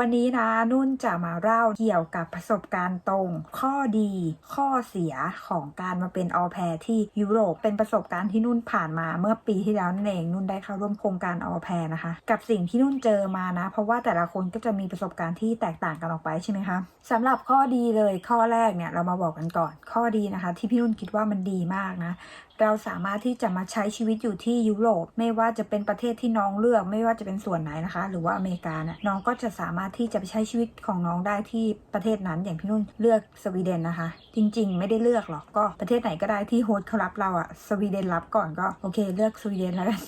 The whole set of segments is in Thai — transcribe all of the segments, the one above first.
วันนี้นะนุ่นจะมาเล่าเกี่ยวกับประสบการณ์ตรง ข้อดี ข้อเสียของการมาเป็นออแพรที่ยุโรปเป็นประสบการณ์ที่นุ่นผ่านมาเมื่อปีที่แล้วนั่นเองนุ่นได้เข้าร่วมโครงการออแพรนะคะ กับสิ่งที่นุ่นเจอมานะ เพราะว่าแต่ละคนก็จะมีประสบการณ์ที่แตกต่างกันออกไปใช่ไหมคะสำหรับข้อดีเลยข้อแรกเนี่ยเรามาบอกกันก่อน ข้อดีนะคะ ที่พี่นุ่นคิดว่ามันดีมากนะเราสามารถที่จะมาใช้ชีวิตอยู่ที่ยุโรป ไม่ว่าจะเป็นประเทศที่น้องเลือก ไม่ว่าจะเป็นส่วนไหนนะคะ หรือว่าอเมริกานะน้องก็จะสามารถที่จะไปใช้ชีวิตของน้องได้ที่ประเทศนั้นอย่างพี่นุ่นเลือกสวีเดนนะคะ จริง ๆ ไม่ได้เลือกหรอกก็ประเทศไหนก็ได้ที่โฮสต์เขารับเราอะสวีเดนรับก่อนก็โอเค เลือกสวีเดนแล้วกัน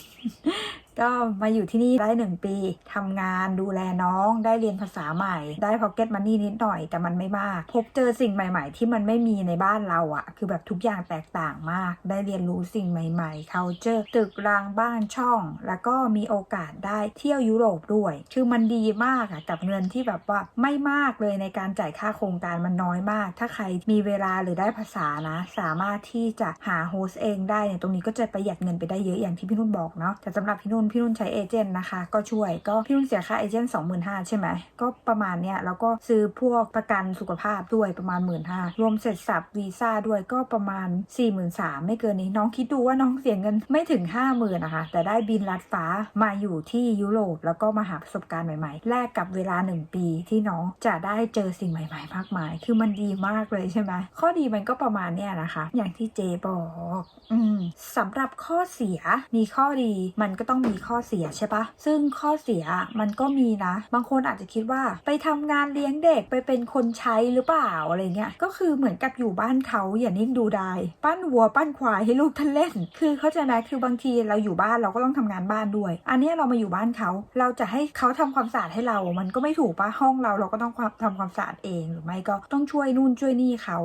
ก็มาอยู่ที่นี่ได้หนึ่งปีทำงานดูแลน้อง ได้เรียนภาษาใหม่ ได้พ็อกเก็ตมันนี่นิดหน่อยแต่มันไม่มาก พบเจอสิ่งใหม่ ๆ ที่มันไม่มีในบ้านเราอะคือแบบทุกอย่างแตกต่างมาก ได้เรียนรู้สิ่งใหม่ๆ culture ตึกรางบ้านช่อง แล้วก็มีโอกาสได้เที่ยวยุโรปด้วย คือมันดีมากอะกับเงินที่แบบว่าไม่มากเลยในการจ่ายค่าโครงการมันน้อยมาก ถ้าใครมีเวลาหรือได้ภาษานะ สามารถที่จะหาโฮสเองได้เนี่ยตรงนี้ก็จะประหยัดเงินไปได้เยอะอย่างที่พี่นุ่นบอกเนาะแต่สำหรับพี่นุ่นพี่นุ่นใช้เอเจนต์นะคะ ก็ช่วยก็พี่นุ่นเสียค่าเอเจนต์สองหมื่นห้าใช่ไหมก็ประมาณเนี้ยแล้วก็ซื้อพวกประกันสุขภาพด้วยประมาณหมื่นห้ารวมเสร็จสับวีซ่าด้วยก็ประมาณ4ี่หมื่นสามไม่เกินนี้น้องคิดดูว่าน้องเสียเงินไม่ถึงห้าหมื่นนะคะแต่ได้บินลัดฟ้ามาอยู่ที่ยุโรปแล้วก็มาหาประสบการณ์ใหม่ๆ แลกกับเวลาหนึ่งปีที่น้องจะได้เจอสิ่งใหม่ๆมากมาย คือมันดีมากเลยใช่ไหมข้อดีมันก็ประมาณเนี้ยนะคะ อย่างที่เจบอก อืมสำหรับข้อเสียมีข้อดีมันก็ต้องมีข้อเสียใช่ปะซึ่งข้อเสียมันก็มีนะ บางคนอาจจะคิดว่าไปทำงานเลี้ยงเด็กไปเป็นคนใช้หรือเปล่าอะไรเงี้ยก็คือเหมือนกับอยู่บ้านเขาอย่านิ่งดูได้ปั้นวัวปั้นควายให้ลูกท่านเล่น คือเข้าใจไหมคือบางทีเราอยู่บ้านเราก็ต้องทำงานบ้านด้วย อันนี้เรามาอยู่บ้านเขา เราจะให้เขาทำความสะอาดให้เรา มันก็ไม่ถูกปะห้องเราเราก็ต้องทำความสะอาดเองหรือไม่ก็ต้องช่วยนู่นช่วยนี่เขา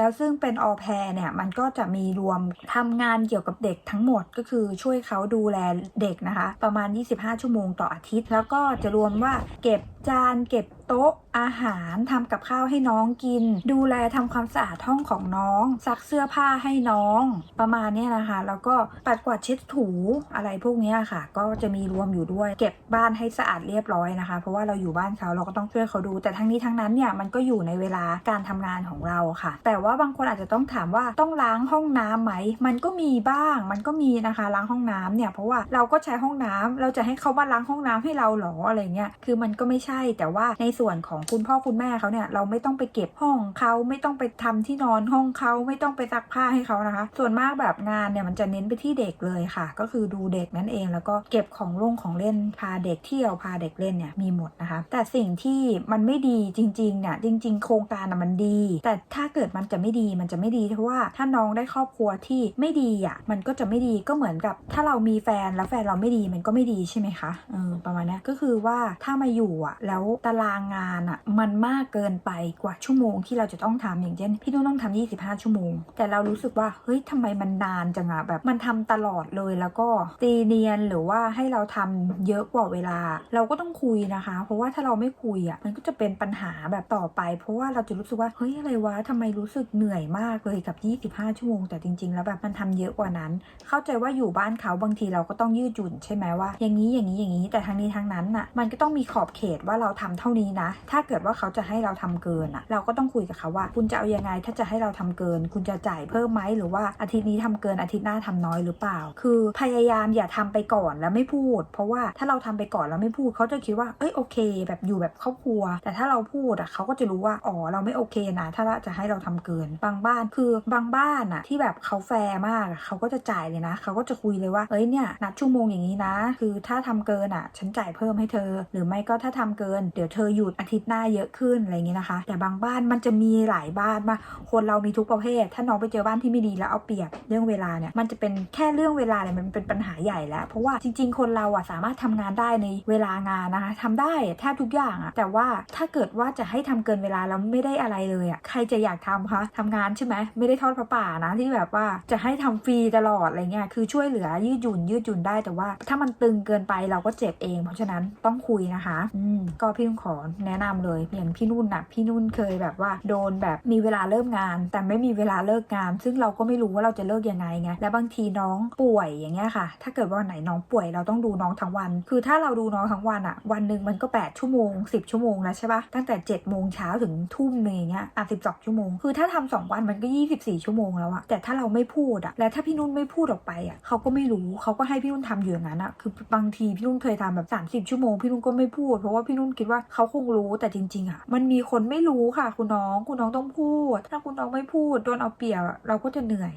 แล้วซึ่งเป็นออแพรเนี่ยมันก็จะมีรวมทำงานเกี่ยวกับเด็กทั้งหมดก็คือช่วยเขาดูแลเด็กนะคะ ประมาณ 25 ชั่วโมงต่ออาทิตย์ แล้วก็จะรวมว่าเก็บจานเก็บโต๊ะอาหารทำกับข้าวให้น้องกิน ดูแลทำความสะอาดห้องของน้อง ซักเสื้อผ้าให้น้อง ประมาณนี้นะคะ แล้วก็ปัดกวาดเช็ดถูอะไรพวกนี้ค่ะ ก็จะมีรวมอยู่ด้วย เก็บบ้านให้สะอาดเรียบร้อยนะคะ เพราะว่าเราอยู่บ้านเขาเราก็ต้องช่วยเขาดู แต่ทั้งนี้ทั้งนั้นเนี่ยมันก็อยู่ในเวลาการทำงานของเราค่ะ แต่ว่าบางคนอาจจะต้องถามว่าต้องล้างห้องน้ำไหม มันก็มีบ้าง มันก็มีนะคะล้างห้องน้ำเนี่ยเพราะว่าเราก็ใช้ห้องน้ำเราจะให้เขามาล้างห้องน้ำให้เราหรออะไรเงี้ย คือมันก็ไม่ใช่ แต่ว่าในส่วนของคุณพ่อคุณแม่เขาเนี่ยเราไม่ต้องไปเก็บห้องเขาไม่ต้องไปทำที่นอนห้องเขาไม่ต้องไปซักผ้าให้เขานะคะ ส่วนมากแบบงานเนี่ยมันจะเน้นไปที่เด็กเลยค่ะ ก็คือดูเด็กนั่นเองแล้วก็เก็บของลงของเล่นพาเด็กเที่ยวพาเด็กเล่นเนี่ยมีหมดนะคะ แต่สิ่งที่มันไม่ดีจริงๆเนี่ยจริง ๆ โครงการมันดี แต่ถ้าเกิดมันจะไม่ดีมันจะไม่ดีเพราะว่าถ้าน้องได้ครอบครัวที่ไม่ดีอะมันก็จะไม่ดีก็เหมือนกับ ถ้าเรามีแฟนแล้วแฟนเราไม่ดีมันก็ไม่ดีใช่ไหมคะเออประมาณนี้ก็คือว่าถ้ามาอยู่อะแล้วตารางงานอะมันมากเกินไปกว่าชั่วโมงที่เราจะต้องทำอย่างเช่นพี่นุ่นต้องทำ25 ชั่วโมง แต่เรารู้สึกว่าเฮ้ยทำไมมันนานจังอะแบบมันทำตลอดเลยแล้วก็ตีเนียนหรือว่าให้เราทำเยอะกว่าเวลา เราก็ต้องคุยนะคะ เพราะว่าถ้าเราไม่คุยอะมันก็จะเป็นปัญหาแบบต่อไป เพราะว่าเราจะรู้สึกว่าเฮ้ยอะไรวะทำไมรู้สึกเหนื่อยมากเลยกับ 25 ชั่วโมง แต่จริง ๆ แล้วแบบมันทำเยอะกว่านั้น เข้าใจว่าอยู่บ้านเขาบางทีเราก็ต้องยืดหยุ่นใช่ไหมว่า อย่างนี้อย่างนี้อย่างนี้ แต่ทั้งนี้ทั้งนั้นน่ะมันก็ต้องมีขอบเขตว่าเราทำเท่านี้นะ ถ้าาเกิดว่าเขาจะให้เราทำเกินอะเราก็ต้องคุยกับเขาว่า คุณจะเอายังไงถ้าจะให้เราทำเกิน คุณจะจ่ายเพิ่มไหมหรือว่าอาทิตย์นี้ทำเกินอาทิตย์หน้าทำน้อยหรือเปล่า คือพยายามอย่าทำไปก่อนแล้วไม่พูด เพราะว่าถ้าเราทำไปก่อนแล้วไม่พูดเขาจะคิดว่าเอ้ยโอเค แบบอยู่แบบครอบครัว แต่ถ้าเราพูดอะเขาก็จะรู้ว่าอ๋อเราไม่โอเคนะ ถ้าจะให้เราทำเกิน บางบ้านคือบางบ้านอะที่แบบเขาแฟร์มากเขาก็จะจ่ายเลยนะ เขาก็จะคุยเลยว่าเอ้ยเนี่ยนัดชั่วโมงอย่างนี้นะ คือถ้าทำเกินอะฉันจ่ายเพิ่มให้เธอ หรือไม่ก็ถ้าทำเกิน เดี๋ยวเธอหยุดอาทิตย์หน้าเยอะขึ้นอะไรอย่างนี้นะคะ แต่บางบ้านมันจะมีหลายบ้านมาคนเรามีทุกประเภท ถ้าน้องไปเจอบ้านที่ไม่ดีแล้วเอาเปรียบเรื่องเวลาเนี่ยมันจะเป็นแค่เรื่องเวลาเนี่ยมันเป็นปัญหาใหญ่แล้ว เพราะว่าจริง ๆ คนเราอะสามารถทำงานได้ในเวลางานนะคะทำได้แทบทุกอย่างอะแต่ว่าถ้าเกิดว่าจะให้ทำเกินเวลาแล้วไม่ได้อะไรเลยอะใครจะอยากทำคะทำงานใช่ไหมไม่ได้ทอดพระป่านะที่แบบว่าจะให้ทำฟรีตลอดอะไรเงี้ยคือช่วยเหลือยืดหยุ่นยืดหยุ่นได้แต่ว่า ถ้ามันตึงเกินไปเราก็เจ็บเอง เพราะฉะนั้นต้องคุยนะคะ อืมก็พี่นุ่นขอแนะนำเลยอย่างพี่นุ่นน่ะพี่นุ่นเคยแบบว่าโดนแบบมีเวลาเริ่มงาน แต่ไม่มีเวลาเลิกงาน ซึ่งเราก็ไม่รู้ว่าเราจะเลิกยังไงไงและบางทีน้องป่วยอย่างเงี้ยค่ะ ถ้าเกิดว่าไหนน้องป่วยเราต้องดูน้องทั้งวัน คือถ้าเราดูน้องทั้งวันอะวันหนึ่งมันก็ 8 ชั่วโมง 10 ชั่วโมงแล้วใช่ปะตั้งแต่7จ็ดโมงเช้าถึงทุ่มหนึงอย่างเงี้ยอะสิบสองชั่วโมง คือถ้าทำสองวันมันก็ 24 ชั่วโมงแล้วอะแต่ถ้าเราไม่พูดอะและถ้าพี่นุ่นไม่พูดออกไปอะเขาก็ไม่รู้เขาก็ให้พี่นุ่นทำอยู่อย่างนั้นอะคือบางทีพี่นุ่นเคยทำแบบ 30 ชั่วโมงพี่นุ่นก็ไม่พูด เพราะว่าพี่นุ่นคิดว่าเขาคงรู้แต่จริงๆอะมันมีคนไม่รู้ค่ะคุณน้อง คุณน้องต้องพูด ถ้าคุณน้องไม่พูดโดนเอาเปรียบเราก็จะเหนื่อย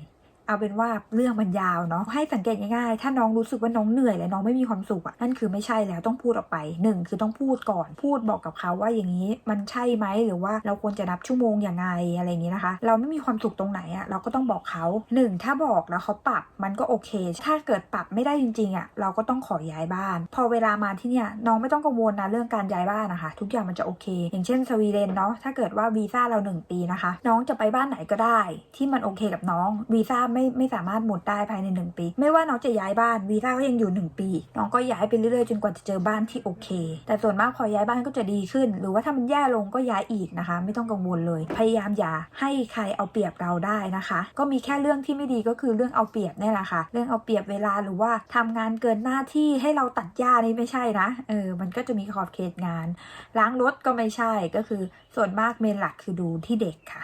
เอาเป็นว่าเรื่องมันยาวเนาะให้สังเกตง่ายๆ ถ้าน้องรู้สึกว่าน้องเหนื่อยและน้องไม่มีความสุขอะนั่นคือไม่ใช่แล้วต้องพูดออกไปหนึ่งคือต้องพูดก่อน พูดบอกกับเขาว่าอย่างนี้มันใช่ไหมหรือว่าเราควรจะนับชั่วโมงอย่างไงอะไรอย่างนี้นะคะ เราไม่มีความสุขตรงไหนอะเราก็ต้องบอกเขาหนึ่งถ้าบอกแล้วเขาปรับมันก็โอเค ถ้าเกิดปรับไม่ได้จริงๆอะเราก็ต้องขอย้ายบ้าน พอเวลามาที่เนี่ยน้องไม่ต้องกังวลนะเรื่องการย้ายบ้านนะคะ ทุกอย่างมันจะโอเค อย่างเช่นสวีเดนเนาะถ้าเกิดว่าวีซ่าเราหนึ่งปีนะคะ น้องจะไปบ้านไหนก็ได้ ที่มันโอเคกับน้องวีซ่าไม่ไม่สามารถหมดได้ภายใน 1 ปี ไม่ว่าน้องจะย้ายบ้านวีซ่าก็ยังอยู่ 1 ปี น้องก็ย้ายไปเรื่อยๆจนกว่าจะเจอบ้านที่โอเค แต่ส่วนมากพอย้ายบ้านก็จะดีขึ้น หรือว่าถ้ามันแย่ลงก็ย้ายอีกนะคะ ไม่ต้องกังวลเลย พยายามอย่าให้ใครเอาเปรียบเราได้นะคะ ก็มีแค่เรื่องที่ไม่ดีก็คือเรื่องเอาเปรียบเนี่ยแหละค่ะ เรื่องเอาเปรียบเวลาหรือว่าทำงานเกินหน้าที่ให้เราตัดหญ้านี่ไม่ใช่นะเออมันก็จะมีขอบเขตงาน ล้างรถก็ไม่ใช่ก็คือ ส่วนมากเมนหลักคือดูที่เด็กค่ะ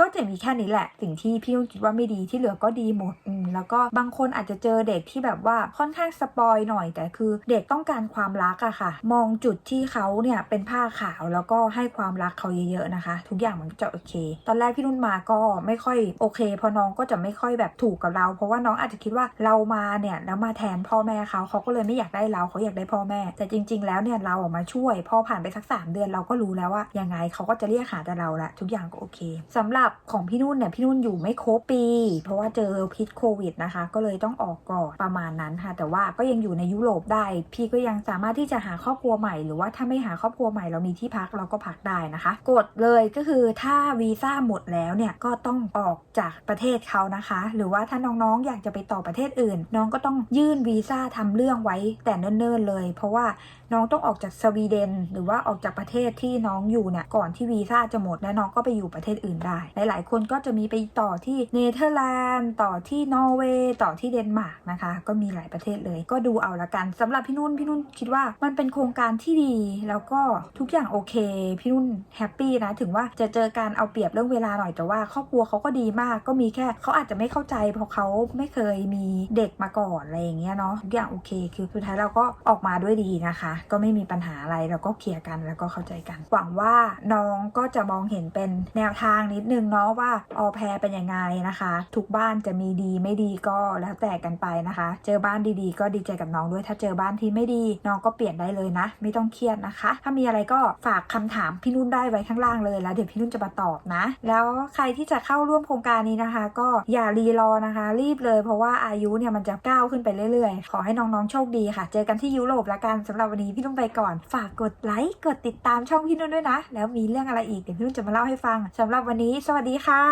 ก็จะมีแค่นี้แหละ สิ่งที่พี่นุ่นคิดว่าไม่ดีที่เหลือก็ดีหมดอืมแล้วก็บางคนอาจจะเจอเด็กที่แบบว่าค่อนข้างสปอยหน่อย แต่คือเด็กต้องการความรักอะค่ะ มองจุดที่เขาเนี่ยเป็นผ้าขาวแล้วก็ให้ความรักเขาเยอะๆนะคะ ทุกอย่างมันจะโอเค ตอนแรกพี่นุ่นมาก็ไม่ค่อยโอเคเพอน้องก็จะไม่ค่อยแบบถูกกับเรา เพราะว่าน้องอาจจะคิดว่าเรามาเนี่ยแล้วมาแทนพ่อแม่เขาเขาก็เลยไม่อยากได้เราเขาอยากได้พ่อแม่ แต่จริง ๆ แล้วเนี่ยเราออกมาช่วยพอผ่านไปสักสามเดือนเราก็รู้แล้วว่ายังไงเขาก็จะเรียกหาแต่เราแหละทุกอย่างก็โอเคสำหรับของพี่นุ่นเนี่ยพี่นุ่นอยู่ไม่ครบปี เพราะว่าเจอพิษโควิดนะคะ ก็เลยต้องออกก่อนประมาณนั้นค่ะ แต่ว่าก็ยังอยู่ในยุโรปได้ พี่ก็ยังสามารถที่จะหาครอบครัวใหม่ หรือว่าถ้าไม่หาครอบครัวใหม่เรามีที่พักเราก็พักได้นะคะ กดเลยก็คือถ้าวีซ่าหมดแล้วเนี่ยก็ต้องออกจากประเทศเขานะคะ หรือว่าถ้าน้องๆอยากจะไปต่อประเทศอื่น น้องก็ต้องยื่นวีซ่าทำเรื่องไว้แต่เนิ่นๆเลย เพราะว่าน้องต้องออกจากสวีเดน หรือว่าออกจากประเทศที่น้องอยู่เนี่ยก่อนที่วีซ่าจะหมดและน้องก็ไปอยู่ประเทศอื่นได้หลาย ๆ คนก็จะมีไปต่อที่เนเธอร์แลนด์ต่อที่นอร์เวย์ต่อที่เดนมาร์กนะคะ ก็มีหลายประเทศเลยก็ดูเอาละกันสำหรับพี่นุ่นพี่นุ่นคิดว่ามันเป็นโครงการที่ดี แล้วก็ทุกอย่างโอเค พี่นุ่นแฮปปี้นะถึงว่าจะเจอการเอาเปรียบเรื่องเวลาหน่อยแต่ว่าครอบครัวเขาก็ดีมากก็มีแค่เขาอาจจะไม่เข้าใจ เพราะเขาไม่เคยมีเด็กมาก่อนอะไรอย่างเงี้ยเนาะทุกอย่างโอเค คือสุดท้ายเราก็ออกมาด้วยดีนะคะ ก็ไม่มีปัญหาอะไรเราก็เคลียร์กันแล้วก็เข้าใจกัน หวังว่าน้องก็จะมองเห็นเป็นแนวทางนิดนึงเนาะว่าออแพรเป็นยังไงนะคะ ทุกบ้านจะมีดีไม่ดีก็แล้วแต่กันไปนะคะ เจอบ้านดีๆ ก็ดีใจกับน้องด้วย ถ้าเจอบ้านที่ไม่ดีน้องก็เปลี่ยนได้เลยนะ ไม่ต้องเครียดนะคะ ถ้ามีอะไรก็ฝากคำถามพี่นุ่นได้ไว้ข้างล่างเลยแล้วเดี๋ยวพี่นุ่นจะมาตอบนะ แล้วใครที่จะเข้าร่วมโครงการนี้นะคะ ก็อย่ารีรอนะคะ รีบเลย เพราะว่าอายุเนี่ยมันจะก้าวขึ้นไปเรื่อยๆ ขอให้น้องๆโชคดีค่ะ เจอกันที่ยุโรปละกันสำหรับวันนี้พี่นุ่นไปก่อน ฝากกดไลค์กดติดตามช่องพี่นุ่นด้วยนะ แล้วมีเรื่องอะไรอีกเดี๋ยวพี่นุ่นจะมาเล่าให้ฟังสำหรับวันนี้สวัสดีค่ะ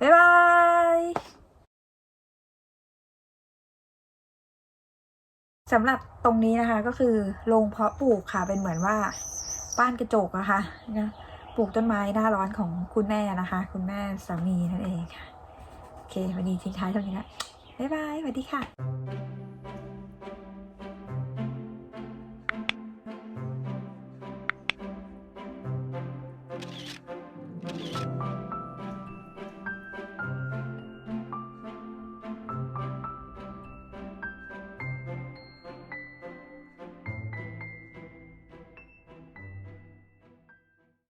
บ๊ายบายสำหรับตรงนี้นะคะก็คือโรงเพาะปลูกค่ะเป็นเหมือนว่าบ้านกระจกนะคะนะปลูกต้นไม้หน้าร้อนของคุณแม่นะคะ คุณแม่สามีนั่นเองค่ะโอเค วันนี้ทิ้งท้ายเท่านี้นะบ๊ายบายสวัสดีค่ะ